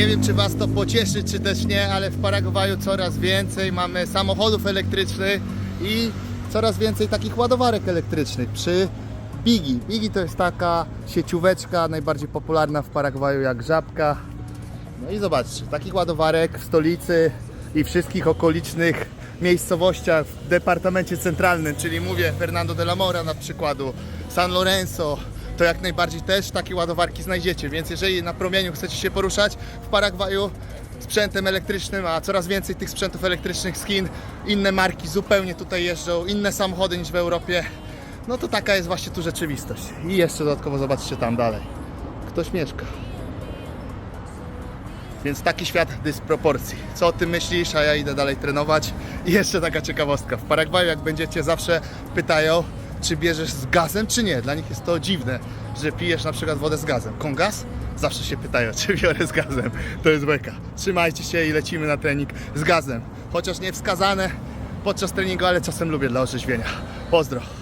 Nie wiem, czy Was to pocieszy, czy też nie, ale w Paragwaju coraz więcej mamy samochodów elektrycznych i coraz więcej takich ładowarek elektrycznych przy Bigi. Bigi to jest taka siecióweczka najbardziej popularna w Paragwaju jak żabka. No i zobaczcie, takich ładowarek w stolicy i wszystkich okolicznych miejscowościach w departamencie centralnym, czyli mówię Fernando de la Mora na przykładu, San Lorenzo, to jak najbardziej też takie ładowarki znajdziecie, więc jeżeli na promieniu chcecie się poruszać w Paragwaju sprzętem elektrycznym, a coraz więcej tych sprzętów elektrycznych z Chin, inne marki zupełnie tutaj jeżdżą, inne samochody niż w Europie, no to taka jest właśnie tu rzeczywistość. I jeszcze dodatkowo zobaczcie tam dalej, ktoś mieszka. Więc taki świat dysproporcji. Co o tym myślisz, a ja idę dalej trenować. I jeszcze taka ciekawostka. W Paragwaju jak będziecie zawsze pytają, czy bierzesz z gazem, czy nie. Dla nich jest to dziwne, że pijesz na przykład wodę z gazem. Kongas? Zawsze się pytają, czy biorę z gazem. To jest beka. Trzymajcie się i lecimy na trening z gazem. Chociaż nie wskazane podczas treningu, ale czasem lubię dla orzeźwienia. Pozdro.